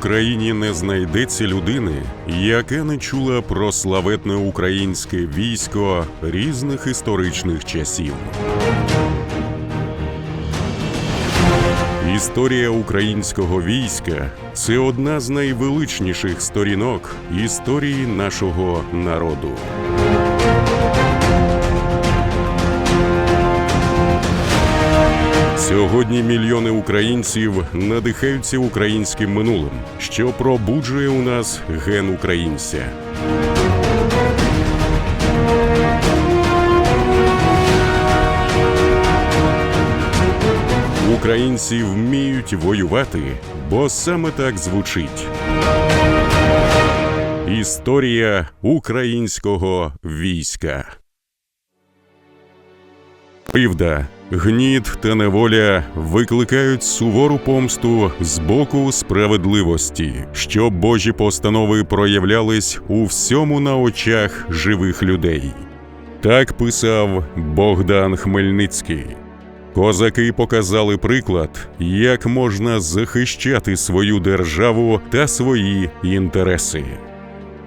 Україні не знайдеться людини, яка не чула про славетне українське військо різних історичних часів. Історія українського війська це одна з найвеличніших сторінок історії нашого народу. Сьогодні мільйони українців надихаються українським минулим, що пробуджує у нас ген українця. Українці вміють воювати, бо саме так звучить. Історія українського війська. Кривда, гніт та неволя викликають сувору помсту з боку справедливості, щоб божі постанови проявлялись у всьому на очах живих людей. Так писав Богдан Хмельницький. Козаки показали приклад, як можна захищати свою державу та свої інтереси.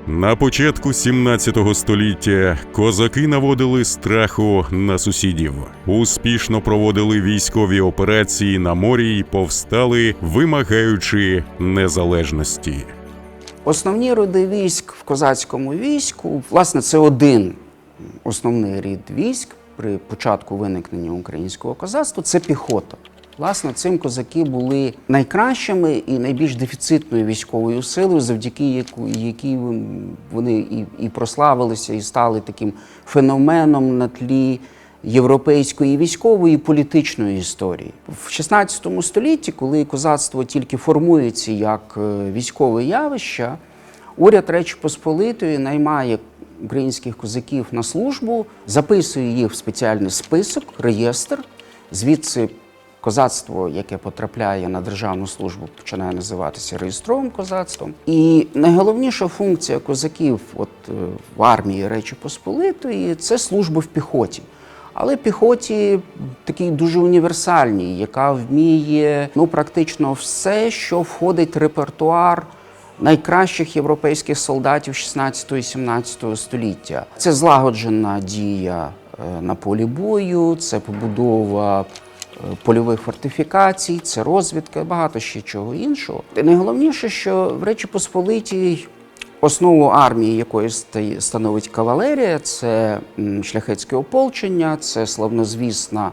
На початку 17 століття козаки наводили страху на сусідів, успішно проводили військові операції на морі й повстали, вимагаючи незалежності. Основні роди військ в козацькому війську, власне, це один основний рід військ при початку виникнення українського козацтва це піхота. Власне, цим козаки були найкращими і найбільш дефіцитною військовою силою, завдяки якій вони і, і прославилися, і стали таким феноменом на тлі європейської військової і політичної історії. В 16 столітті, коли козацтво тільки формується як е, військове явище, уряд Речі Посполитої наймає українських козаків на службу, записує їх в спеціальний список, реєстр. Звідси козацтво, яке потрапляє на державну службу, починає називатися реєстровим козацтвом. І найголовніша функція козаків от, е, в армії Речі Посполитої це служба в піхоті. Але піхоті такий дуже універсальній, яка вміє ну, практично все, що входить в репертуар найкращих європейських солдатів 16 і 17 століття. Це злагоджена дія е, на полі бою, це побудова польових фортифікацій, це розвідка, багато ще чого іншого. І найголовніше, що в Речі Посполитій Основу армії, якої становить кавалерія, це шляхетське ополчення, це славнозвісна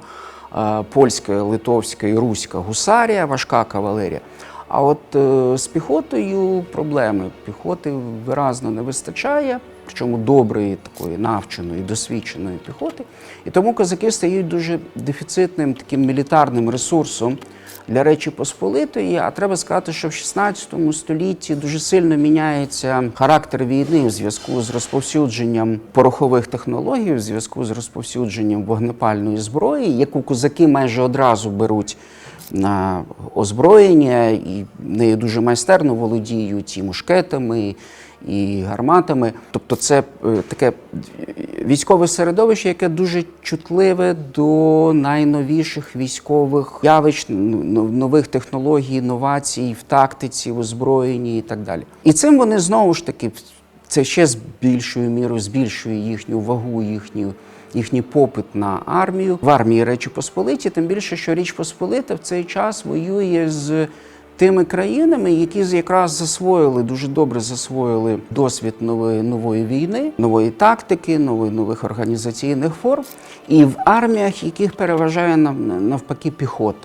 е, польська, литовська і руська гусарія, важка кавалерія. А от е, з піхотою проблеми. Піхоти виразно не вистачає, причому доброї, такої навченої, досвідченої піхоти. І тому козаки стають дуже дефіцитним таким мілітарним ресурсом для Речі Посполитої. А треба сказати, що в 16 столітті дуже сильно міняється характер війни в зв'язку з розповсюдженням порохових технологій, в зв'язку з розповсюдженням вогнепальної зброї, яку козаки майже одразу беруть на озброєння і нею дуже майстерно володіють і мушкетами, і гарматами. Тобто, це е, таке військове середовище, яке дуже чутливе до найновіших військових явищ, н- н- нових технологій, інновацій в тактиці, в озброєнні і так далі. І цим вони знову ж таки це ще з більшою мірою збільшує їхню вагу, їхню. Їхній попит на армію в армії Речі Посполиті, тим більше, що Річ Посполита в цей час воює з тими країнами, які якраз засвоїли дуже добре засвоїли досвід нової нової війни, нової тактики, нових нових організаційних форм, і в арміях, яких переважає нав- навпаки піхота.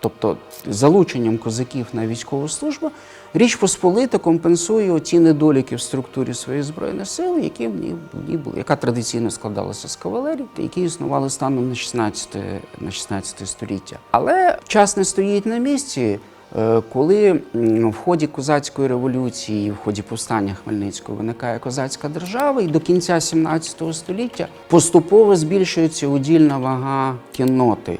Тобто залученням козаків на військову службу Річ Посполита компенсує ті недоліки в структурі своєї збройної сили, які в ній, в ній були, яка традиційно складалася з кавалерії, які існували станом на 16, на 16 століття. Але час не стоїть на місці. Е, Коли в ході козацької революції, в ході повстання Хмельницького виникає козацька держава, і до кінця 17 століття поступово збільшується удільна вага кінноти е,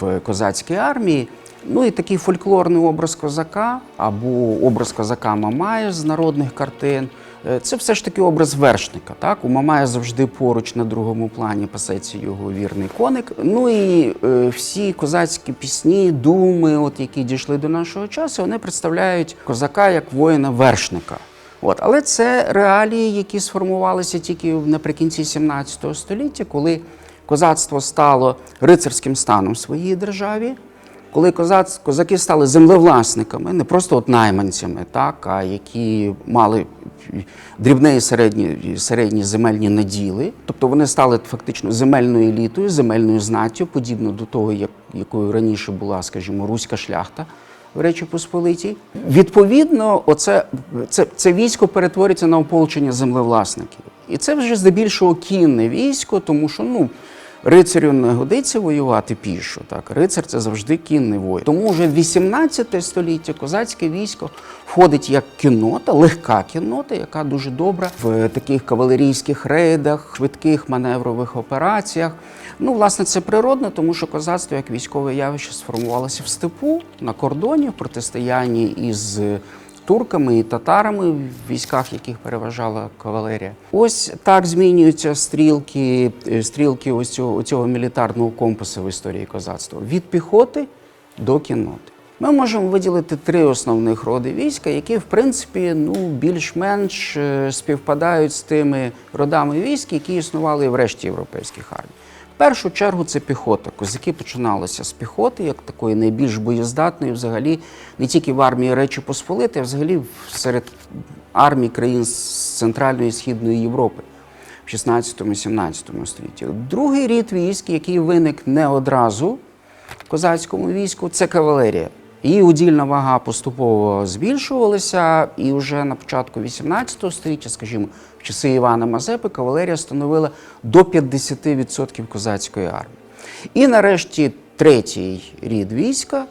в козацькій армії. Ну і такий фольклорний образ козака або образ козака Мамая з народних картин Це все ж таки образ вершника. Так? У Мамая завжди поруч на другому плані пасеться його вірний коник. Ну і е, всі козацькі пісні, думи, от, які дійшли до нашого часу, вони представляють козака як воїна-вершника. От, але це реалії, які сформувалися тільки наприкінці 17 століття, коли козацтво стало рицарським станом в своїй державі, коли козац, козаки стали землевласниками, не просто от найманцями, так, а які мали дрібні і середні, середні земельні наділи. Тобто вони стали фактично земельною елітою, земельною знаттю, подібно до того, як, якою раніше була, скажімо, руська шляхта в Речі Посполитій. Відповідно, оце, це, це військо перетворюється на ополчення землевласників. І це вже здебільшого кінне військо, тому що ну, рицарю не годиться воювати пішу. Так? Рицар це завжди кінний воїн. Тому вже в 18 століття козацьке військо входить як кіннота, легка кіннота, яка дуже добра в таких кавалерійських рейдах, швидких маневрових операціях. Ну, власне, це природно, тому що козацтво як військове явище сформувалося в степу на кордоні в протистоянні із турками і татарами, в військах яких переважала кавалерія. Ось так змінюються стрілки, е, стрілки ось цього, цього мілітарного компасу в історії козацтва від піхоти до кінноти. Ми можемо виділити три основних роди війська, які, в принципі, ну, більш-менш е, співпадають з тими родами військ, які існували в решті європейських армій. Першу чергу це піхота. Козаки починалися з піхоти, як такої найбільш боєздатної, взагалі не тільки в армії Речі Посполити, а взагалі серед армій країн з Центральної і Східної Європи в 16-17 столітті. Другий рід військ, який виник не одразу козацькому війську, це кавалерія. Її удільна вага поступово збільшувалася, і вже на початку 18 століття, скажімо, в часи Івана Мазепи, кавалерія становила до 50% козацької армії. І нарешті третій рід війська,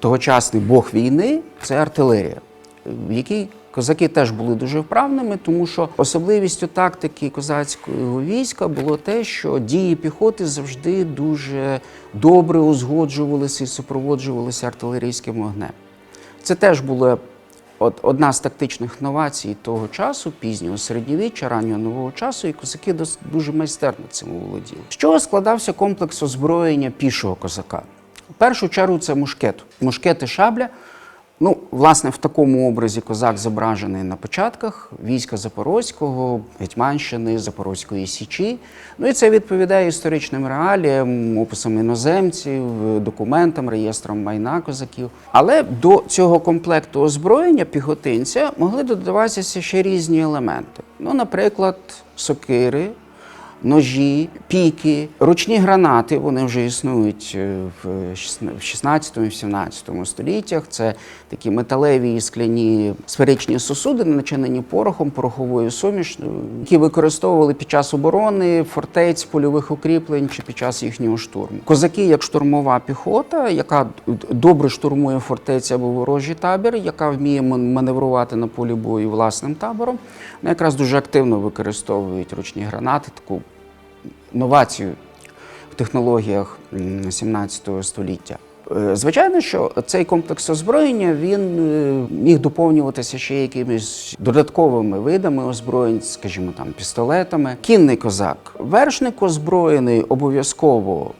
тогочасний бог війни, це артилерія, в якій козаки теж були дуже вправними, тому що особливістю тактики козацького війська було те, що дії піхоти завжди дуже добре узгоджувалися і супроводжувалися артилерійським вогнем. Це теж була одна з тактичних новацій того часу, пізнього середньовіччя, раннього нового часу, і козаки дуже майстерно цим володіли. З чого складався комплекс озброєння пішого козака? В першу чергу це мушкет. Мушкет і шабля. Ну, власне, в такому образі козак зображений на початках війська Запорозького, Гетьманщини, Запорозької Січі. Ну і це відповідає історичним реаліям, описам іноземців, документам, реєстрам майна козаків. Але до цього комплекту озброєння піхотинця могли додаватися ще різні елементи. Ну, наприклад, сокири, ножі, піки, ручні гранати, вони вже існують е, в 16-17 століттях. Це такі металеві і скляні сферичні сосудини, начинені порохом, пороховою сумішною, які використовували під час оборони фортець, польових укріплень чи під час їхнього штурму. Козаки, як штурмова піхота, яка добре штурмує фортеці або ворожий табір, яка вміє маневрувати на полі бою власним табором, вони якраз дуже активно використовують ручні гранати, таку новацію в технологіях м, 17 століття. Е, Звичайно, що цей комплекс озброєння він е, міг доповнюватися ще якимись додатковими видами озброєнь, скажімо, там пістолетами. Кінний козак, вершник озброєний обов'язково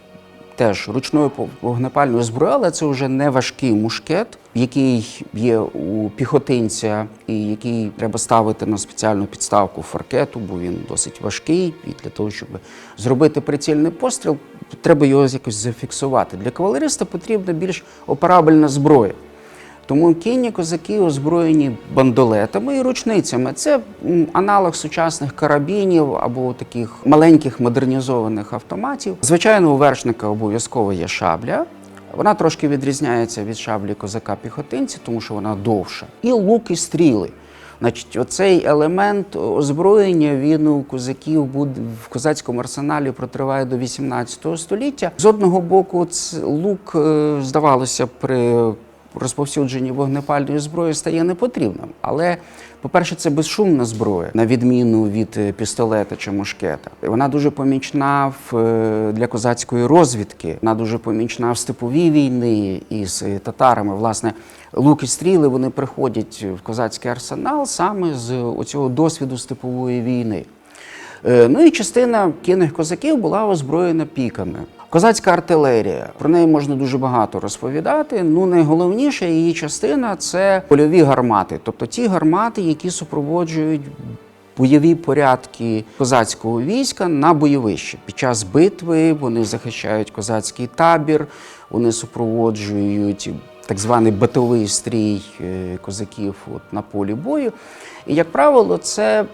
теж ручною вогнепальною зброєю, але це вже не важкий мушкет, який є у піхотинця, і який треба ставити на спеціальну підставку фаркету, бо він досить важкий. І для того, щоб зробити прицільний постріл, треба його якось зафіксувати. Для кавалериста потрібна більш операбельна зброя. Тому кінні козаки озброєні бандолетами і ручницями. Це аналог сучасних карабінів або таких маленьких модернізованих автоматів. Звичайно, у вершника обов'язково є шабля. Вона трошки відрізняється від шаблі козака-піхотинця, тому що вона довша. І лук і стріли. Значить, оцей елемент озброєння він у козаків буде в козацькому арсеналі протриває до 18 століття. З одного боку, лук, е, здавалося, при розповсюдженні вогнепальної зброї стає непотрібним. Але, по-перше, це безшумна зброя, на відміну від е, пістолета чи мушкета. Вона дуже помічна в, е, для козацької розвідки. Вона дуже помічна в степовій війни із е, татарами. Власне, лук і стріли вони приходять в козацький арсенал саме з оцього досвіду степової війни. Ну і частина кінних козаків була озброєна піками. Козацька артилерія. Про неї можна дуже багато розповідати. Ну, найголовніша її частина це польові гармати, тобто ті гармати, які супроводжують бойові порядки козацького війська на бойовищі. Під час битви вони захищають козацький табір, вони супроводжують так званий батовий стрій е, козаків от, на полі бою. І, як правило, це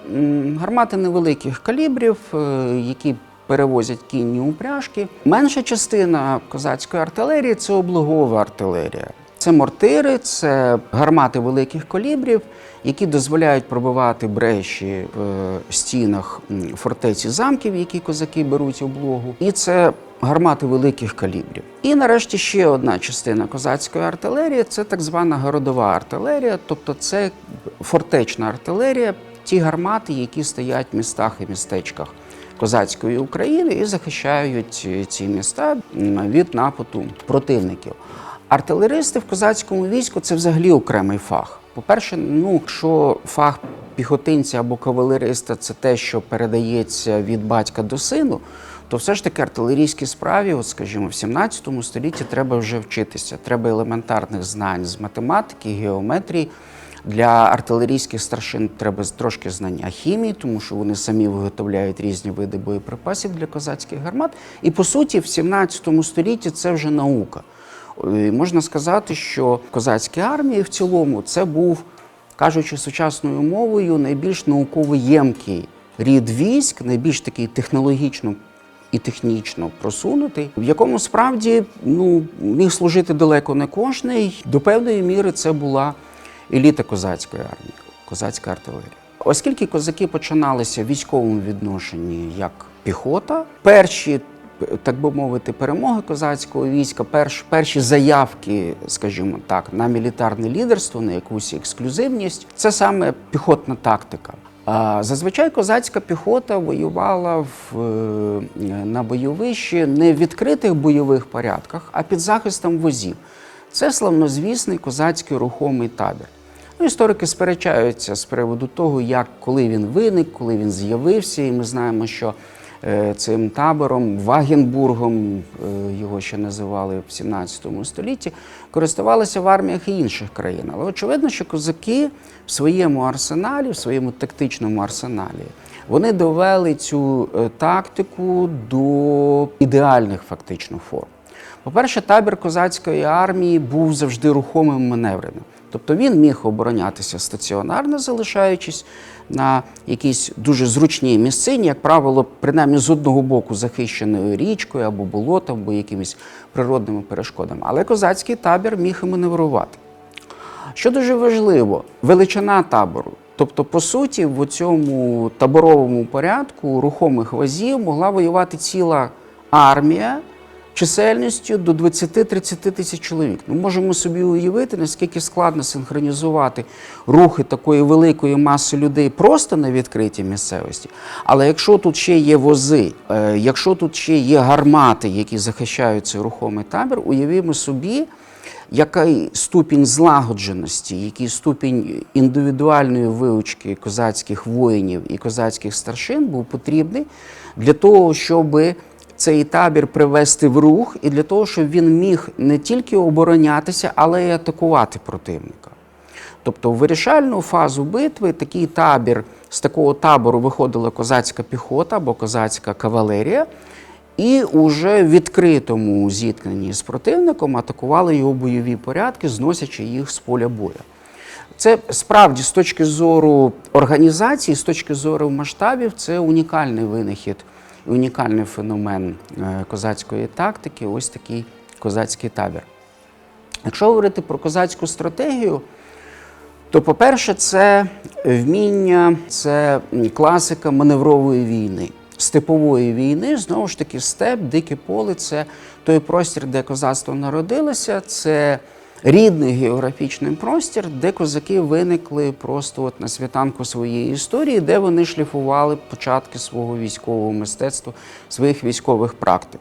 гармати невеликих калібрів, е, які перевозять кінні упряжки. Менша частина козацької артилерії це облогова артилерія. Це мортири, це гармати великих калібрів, які дозволяють пробивати бреші в е, стінах фортеці замків, які козаки беруть облогу. І це гармати великих калібрів. І нарешті ще одна частина козацької артилерії це так звана городова артилерія, тобто це фортечна артилерія, ті гармати, які стоять в містах і містечках козацької України і захищають е, ці міста від нападу противників. Артилеристи в козацькому війську це взагалі окремий фах. По-перше, ну, якщо фах піхотинця або кавалериста це те, що передається від батька до сину, то все ж таки артилерійській справі, от, скажімо, в 17 столітті треба вже вчитися. Треба елементарних знань з математики, геометрії. Для артилерійських старшин треба трошки знання хімії, тому що вони самі виготовляють різні види боєприпасів для козацьких гармат. І по суті, в 17 столітті це вже наука. Е, Можна сказати, що козацькі армії в цілому це був, кажучи сучасною мовою, найбільш науково ємкий рід військ, найбільш такий технологічно і технічно просунутий, в якому справді ну, міг служити далеко не кожний. До певної міри це була еліта козацької армії, козацька артилерія. Оскільки козаки починалися в військовому відношенні як піхота, перші, так би мовити, перемоги козацького війська, перш, перші заявки, скажімо так, на мілітарне лідерство, на якусь ексклюзивність, це саме піхотна тактика. Зазвичай козацька піхота воювала в, е, на бойовищі не в відкритих бойових порядках, а під захистом возів. Це славнозвісний козацький рухомий табір. Ну, історики сперечаються з приводу того, як коли він виник, коли він з'явився, і ми знаємо, що е, цим табором, Вагенбургом, е, його ще називали в 17 столітті, користувалися в арміях інших країн. Але очевидно, що козаки в своєму арсеналі, в своєму тактичному арсеналі, вони довели цю е, тактику до ідеальних фактично форм. По-перше, табір козацької армії був завжди рухомим маневреним. Тобто він міг оборонятися стаціонарно, залишаючись на якійсь дуже зручній місцині, як правило, принаймні з одного боку захищеною річкою або болотом, або якимись природними перешкодами. Але козацький табір міг і маневрувати. Що дуже важливо, величина табору. Тобто, по суті, в цьому таборовому порядку рухомих вазів могла воювати ціла армія чисельністю до 20-30 тисяч чоловік. Ну, можемо собі уявити, наскільки складно синхронізувати рухи такої великої маси людей просто на відкритій місцевості. Але якщо тут ще є вози, е, якщо тут ще є гармати, які захищають цей рухомий табір, уявімо собі, який ступінь злагодженості, який ступінь індивідуальної вивчки козацьких воїнів і козацьких старшин був потрібний для того, щоб цей табір привести в рух, і для того, щоб він міг не тільки оборонятися, але й атакувати противника. Тобто в вирішальну фазу битви такий табір з такого табору виходила козацька піхота або козацька кавалерія, і уже в відкритому зіткненні з противником атакували його бойові порядки, зносячи їх з поля бою. Це справді з точки зору організації, з точки зору масштабів, це унікальний винахід, унікальний феномен е, козацької тактики, ось такий козацький табір. Якщо говорити про козацьку стратегію, то, по-перше, це вміння, це класика маневрової війни, степової війни. Знову ж таки, степ, дике поле це той простір, де козацтво народилося, це рідний географічний простір, де козаки виникли просто от на світанку своєї історії, де вони шліфували початки свого військового мистецтва, своїх військових практик.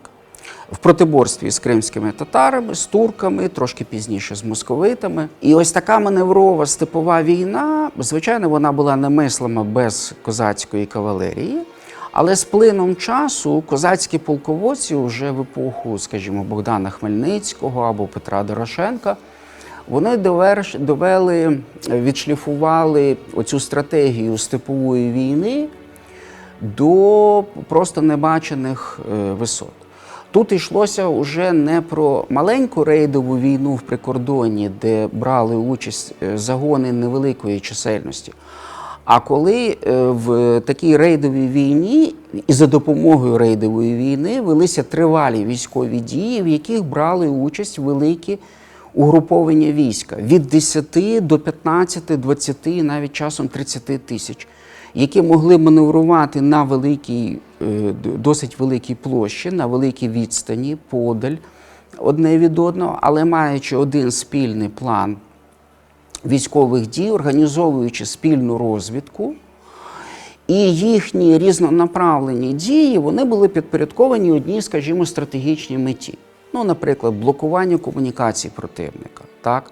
В протиборстві з кримськими татарами, з турками, трошки пізніше з московитами. І ось така маневрова степова війна, звичайно, вона була немислима без козацької кавалерії. Але з плином часу козацькі полководці вже в епоху, скажімо, Богдана Хмельницького або Петра Дорошенка, вони довели, відшліфували оцю стратегію степової війни до просто небачених е, висот. Тут йшлося вже не про маленьку рейдову війну в прикордонні, де брали участь е, загони невеликої чисельності. А коли е, в такій рейдовій війні і за допомогою рейдової війни велися тривалі військові дії, в яких брали участь великі угруповання війська від 10 до 15, 20, навіть часом 30 тисяч, які могли маневрувати на великій, е, досить великій площі, на великій відстані, подаль одне від одного, але маючи один спільний план військових дій, організовуючи спільну розвідку. І їхні різнонаправлені дії вони були підпорядковані одній, скажімо, стратегічній меті. Ну, наприклад, блокування комунікацій противника, так?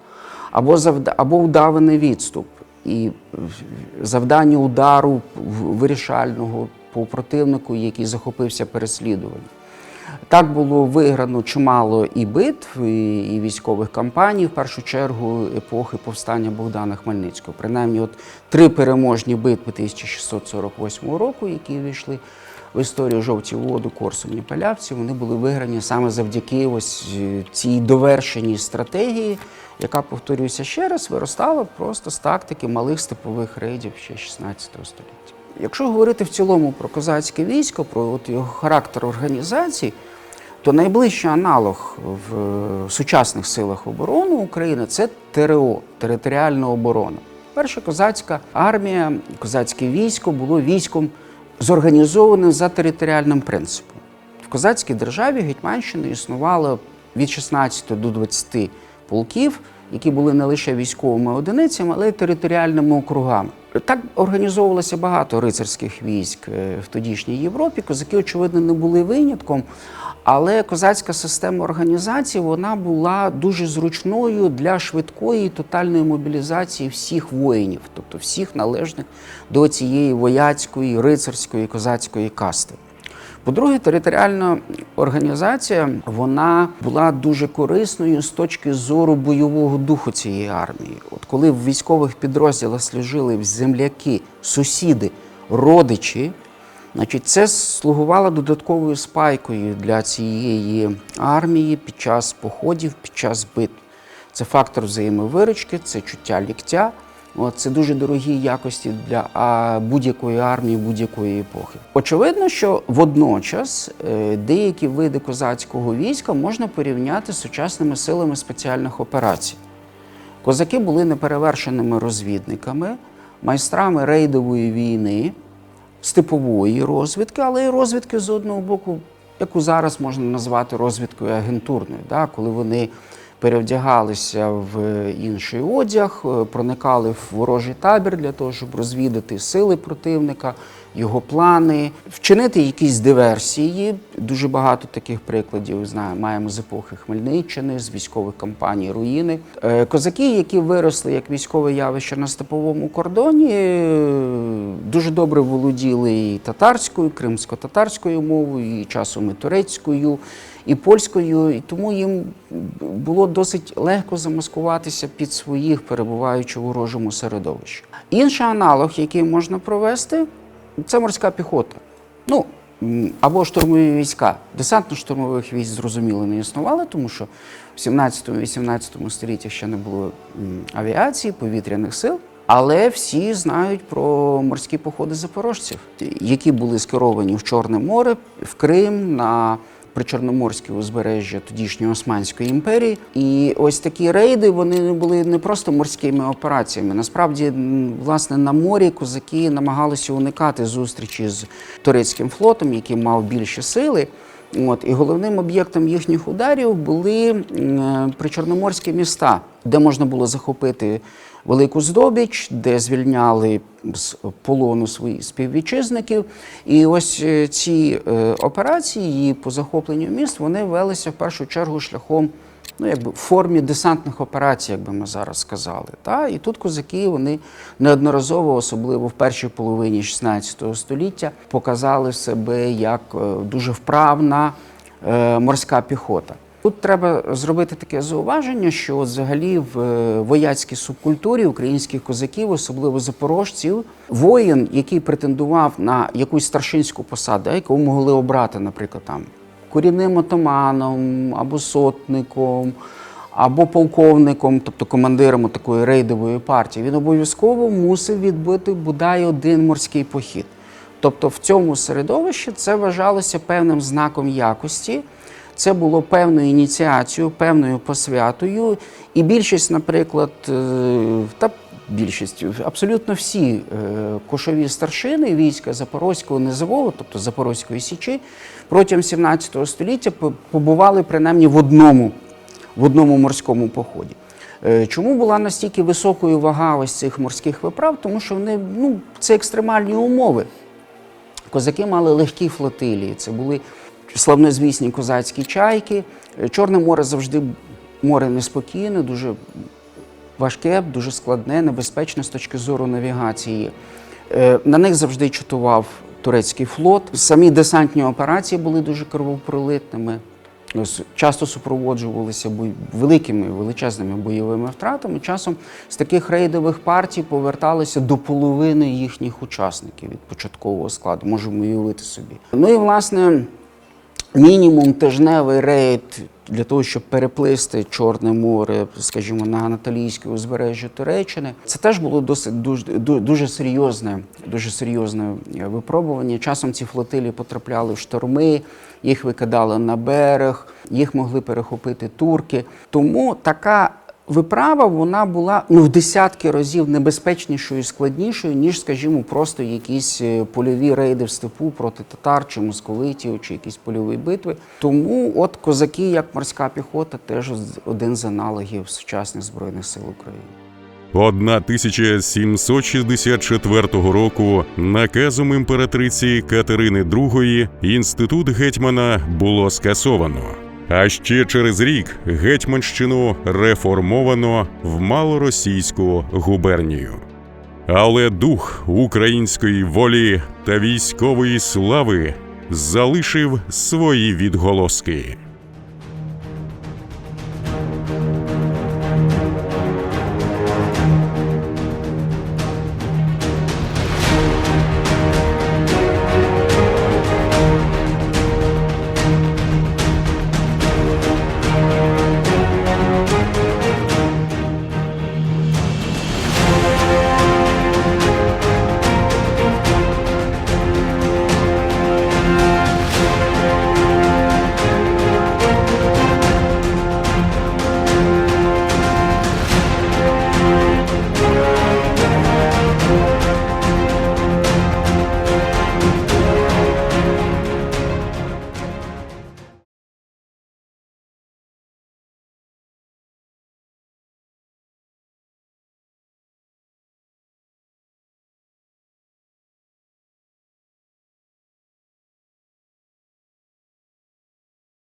або, завда... або вдаваний відступ і завдання удару вирішального по противнику, який захопився переслідуванням. Так було виграно чимало і битв, і, і військових кампаній, в першу чергу епохи повстання Богдана Хмельницького. Принаймні, от три переможні битви 1648 року, які війшли в історію жовті воду, Корсуні, Палявці, вони були виграні саме завдяки ось е, цій довершеній стратегії, яка, повторюся ще раз, виростала просто з тактики малих степових рейдів ще 16 століття. Якщо говорити в цілому про козацьке військо, про от його характер організації, то найближчий аналог в е, сучасних силах оборони України це ТРО територіальна оборона. Перша козацька армія, козацьке військо було військом зорганізованим за територіальним принципом. В козацькій державі Гетьманщини існувало від 16 до 20 полків, які були не лише військовими одиницями, але й територіальними округами. Так організовувалося багато рицарських військ е, в тодішній Європі. Козаки, очевидно, не були винятком. Але козацька система організації вона була дуже зручною для швидкої і тотальної мобілізації всіх воїнів, тобто всіх належних до цієї вояцької, рицарської, козацької касти. По-друге, територіальна організація вона була дуже корисною з точки зору бойового духу цієї армії. От коли в військових підрозділах служили земляки, сусіди, родичі, значить, це слугувало додатковою спайкою для цієї армії під час походів, під час битв. Це фактор взаємовиручки, це чуття ліктя. Це дуже дорогі якості для будь-якої армії будь-якої епохи. Очевидно, що водночас е, деякі види козацького війська можна порівняти з сучасними силами спеціальних операцій. Козаки були неперевершеними розвідниками, майстрами рейдової війни, степової розвідки, але й розвідки з одного боку, яку зараз можна назвати розвідкою агентурною, да, коли вони перевдягалися в інший одяг, е, проникали в ворожий табір для того, щоб розвідати сили противника, його плани, вчинити якісь диверсії. Дуже багато таких прикладів знаю, маємо з епохи Хмельниччини, з військових кампаній руїни. Е, Козаки, які виросли як військове явище на степовому кордоні, е, дуже добре володіли і татарською, кримсько-татарською мовою, і часом і турецькою, і польською, і тому їм було досить легко замаскуватися під своїх, перебуваючи в ворожому середовищі. Інший аналог, який можна провести, це морська піхота. Ну, або штурмові війська. Десантно-штурмових військ, зрозуміло, не існувало, тому що в 17-18 столітті ще не було авіації, повітряних сил. Але всі знають про морські походи запорожців, які були скеровані в Чорне море, в Крим, на причорноморське узбережжя тодішньої Османської імперії. І ось такі рейди вони були не просто морськими операціями. Насправді, власне, на морі козаки намагалися уникати зустрічі з турецьким флотом, який мав більші сили. От, і головним об'єктом їхніх ударів були причорноморські міста, де можна було захопити велику здобіч, де звільняли з полону своїх співвітчизників. І ось е, ці е, операції по захопленню міст вони велися в першу чергу шляхом ну, якби в формі десантних операцій, як би ми зараз сказали. Та? І тут козаки вони неодноразово, особливо в першій половині 16 століття, показали себе як е, дуже вправна морська піхота. Тут треба зробити таке зауваження, що взагалі в е, вояцькій субкультурі українських козаків, особливо запорожців, воїн, який претендував на якусь старшинську посаду, яку могли обрати, наприклад, там корінним отаманом або сотником, або полковником, тобто командиром такої рейдової партії, він обов'язково мусив відбити бодай один морський похід. Тобто в цьому середовищі це вважалося певним знаком якості. Це було певною ініціацією, певною посвятою. І більшість, наприклад, е, та більшість, абсолютно всі е, кошові старшини війська Запорозького низового, тобто Запорозької Січі, протягом 17 століття побували принаймні в одному, в одному морському поході. Е, Чому була настільки високою вага ось цих морських виправ? Тому що вони ну, це екстремальні умови. Козаки мали легкі флотилії. Це були славнозвісні козацькі чайки. Е, Чорне море завжди море неспокійне, дуже важке, дуже складне, небезпечне з точки зору навігації. Е, На них завжди чатував турецький флот. Самі десантні операції були дуже кровопролитними. Часто супроводжувалися великими величезними бойовими втратами. Часом з таких рейдових партій поверталися до половини їхніх учасників від початкового складу. Можемо уявити собі. Ну і власне мінімум тижневий рейд для того, щоб переплисти Чорне море, скажімо, на Анатолійське узбережжя Туреччини. Це теж було досить дуже, дуже серйозне, дуже серйозне е, випробування. Часом ці флотилі потрапляли в шторми, їх викидали на берег, їх могли перехопити турки. Тому така виправа вона була ну в десятки разів небезпечнішою і складнішою, ніж, скажімо, просто якісь е, польові рейди в степу проти татар чи московитів, чи якісь польові битви. Тому от козаки, як морська піхота, теж один з аналогів сучасних збройних сил України. 1764 року наказом імператриці Катерини II інститут гетьмана було скасовано. А ще через рік гетьманщину реформовано в малоросійську губернію. Але дух української волі та військової слави залишив свої відголоски.